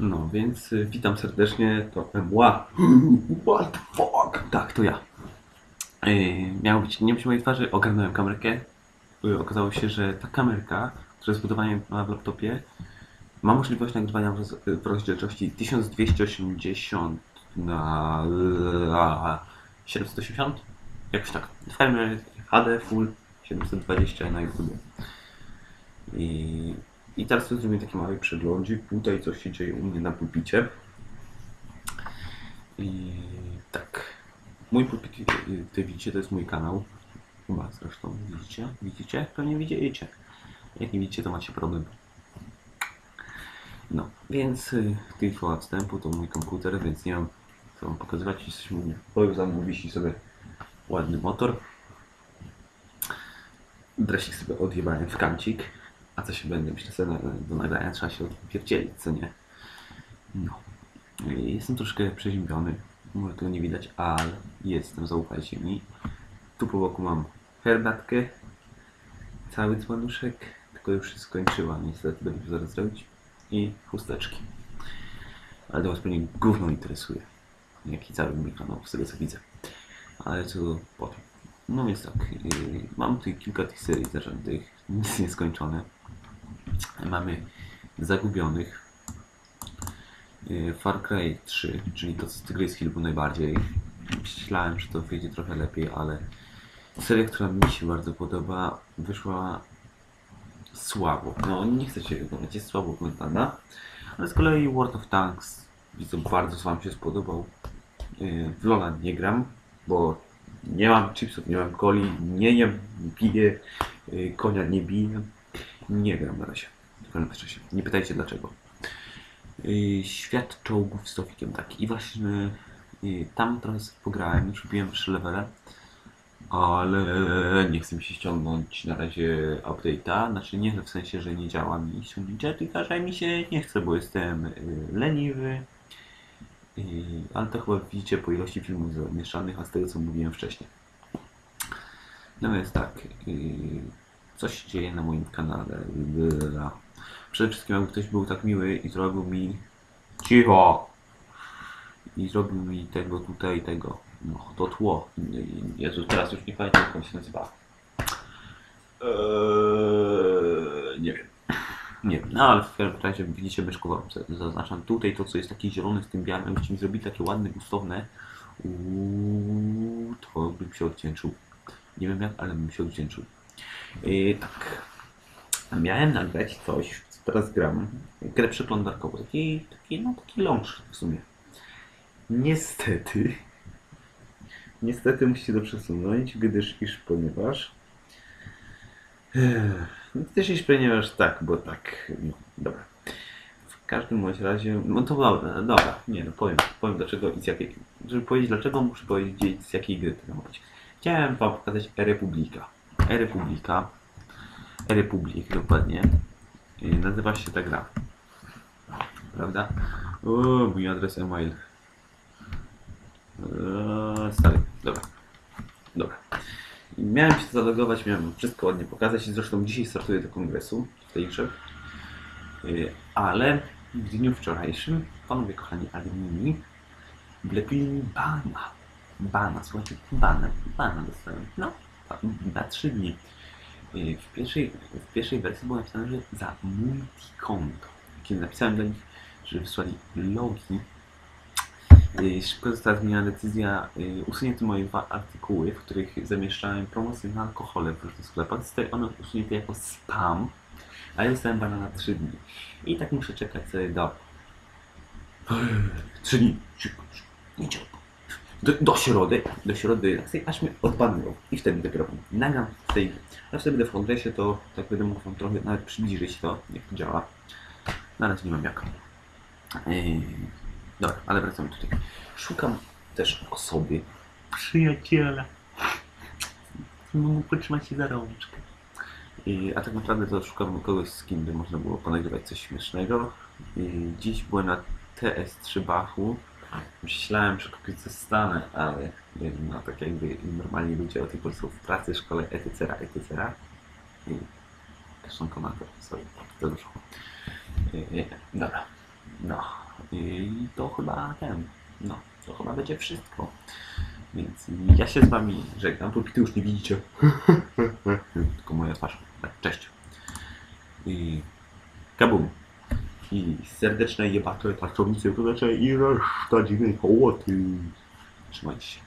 No, więc y, witam serdecznie, to Mła. What the fuck? Tak, to ja. Yy, miało być, nie być mojej twarzy, ogarnąłem kamerkę. Yy, okazało się, że ta kamerka, która jest zbudowana w laptopie, ma możliwość nagrywania w, roz, w rozdzielczości 1280 na, na 780? Jakoś tak. W HD Full 720 na YouTube. I, I teraz tu zrobię taki mały przeglądzik. Tutaj coś się dzieje u mnie na pulpicie. I tak. Mój pulpit, ty widzicie, to jest mój kanał. Chyba zresztą widzicie? Widzicie? Pewnie widzicie. Jak nie widzicie, to macie problem. No, więc y, tylko odstępu to mój komputer, więc nie mam co wam pokazywać. Jesteśmy mną wisi sobie ładny motor. Dresik sobie odjebałem w kancik. A co się będę, myślę sobie, na- do nagrania trzeba się odpierdzielić, co nie? No. Jestem troszkę przeziębiony. Może tego nie widać, ale jestem, zaufajcie mi. Tu po boku mam herbatkę. Cały dzbanuszek. Tylko już się skończyła, niestety będę to zaraz zrobić. I chusteczki. Ale to was pewnie gówno interesuje. Jak i cały mój kanał, z tego co widzę. Ale co potem. No więc tak, yy, mam tutaj kilka tych serii zaczętych, nic nieskończone. Mamy Zagubionych, yy, Far Cry 3, czyli to z Tygrys Hill najbardziej. Myślałem, że to wyjdzie trochę lepiej, ale seria, która mi się bardzo podoba, wyszła słabo. No nie chcę się wyglądać, jest słabo oglądana. Ale z kolei World of Tanks widzę bardzo wam się spodobał. Yy, W Lola nie gram, bo nie mam chipsów, nie mam coli, nie jem, nie piję, yy, konia nie biję. Nie gram na razie. W każdym razie. Nie pytajcie dlaczego. Yy, Świat czołgów z Sofikiem, tak. I właśnie yy, tam trochę pograłem, już wbiłem trzy levele, ale nie chcę mi się ściągnąć na razie update'a. Znaczy nie w sensie, że nie działa mi ściągnięcie, tylko że mi się nie chce, bo jestem leniwy. Yy, ale to chyba widzicie po ilości filmów zamieszczanych, a z tego co mówiłem wcześniej. No więc tak, yy, coś się dzieje na moim kanale. Przede wszystkim jakby ktoś był tak miły i zrobił mi cicho i zrobił mi tego tutaj, tego, no to tło. Jezu, teraz już nie pamiętam jak on się nazywa. Eee. Nie wiem, no ale w każdym razie widzicie myszką zaznaczam tutaj to co jest takie zielone z tym białym, jakbyście mi zrobili takie ładne, gustowne uuu, to bym się odwdzięczył. Nie wiem jak, ale bym się odwdzięczył. Yy, tak. Miałem nagrać coś, co teraz gram. Grę przeglądarkową. Taki, taki, no taki launch w sumie. Niestety. Niestety musicie to przesunąć, gdyż iż ponieważ. Ech, Gdyż iż ponieważ tak, bo tak. No, dobra. W każdym bądź razie. No to dobra, dobra. Nie no powiem, powiem dlaczego i z jakiej. Żeby powiedzieć dlaczego, muszę powiedzieć z jakiej gry to być. Chciałem wam pokazać Republika. Republika. Republik dokładnie. Yy, Nazywa się ta gra. Prawda? O, mój adres e-mail. Eee, stary, dobra. Dobra. I Miałem się zalogować, miałem wszystko ładnie pokazać i zresztą dzisiaj startuję do kongresu w tej grze. Ale w dniu wczorajszym, panowie kochani admini, wlepili mi bana. Bana, słuchajcie, bana, bana dostałem. No, na trzy dni. Yy, W pierwszej, w pierwszej wersji było napisane, że za multikonto. Kiedy napisałem do nich, że wysłali logi, szybko została zmieniona decyzja yy, usunięte moje dwa artykuły, w których zamieszczałem promocje na alkohole w różnych sklepach. Zostały one usunięte jako spam, a ja dostałem bana na 3 dni. I tak muszę czekać do... 3 dni. Szybko, szybko. Nie. Do, do środy, do środy, aż mnie odbanują. I wtedy dopiero nagram w tej ale wtedy będę w kongresie, to tak będę mógł wam trochę nawet przybliżyć to, jak to działa. No ale nie mam jak. Yy, dobra, ale wracamy tutaj. Szukam też osoby, przyjaciela, mógł potrzymać się za rączkę. Yy, a tak naprawdę to szukam kogoś, z kim by można było ponagrywać coś śmiesznego. Yy, dziś byłem na TS3 Bachu. Myślałem, że kogoś zostanę, ale no tak jakby normalni ludzie o tej porze są w pracy, szkole, etc., etc. I zresztą komator, sorry, to dużo. Yy, dobra. No i to chyba ten, no to chyba będzie wszystko. Więc ja się z wami żegnam, póki już nie widzicie. Tylko moja twarz. Tak, cześć. I kabum. I serdeczne jebacze tarczownicy, to znaczy i reszta dziwnej hołoty. Trzymajcie się.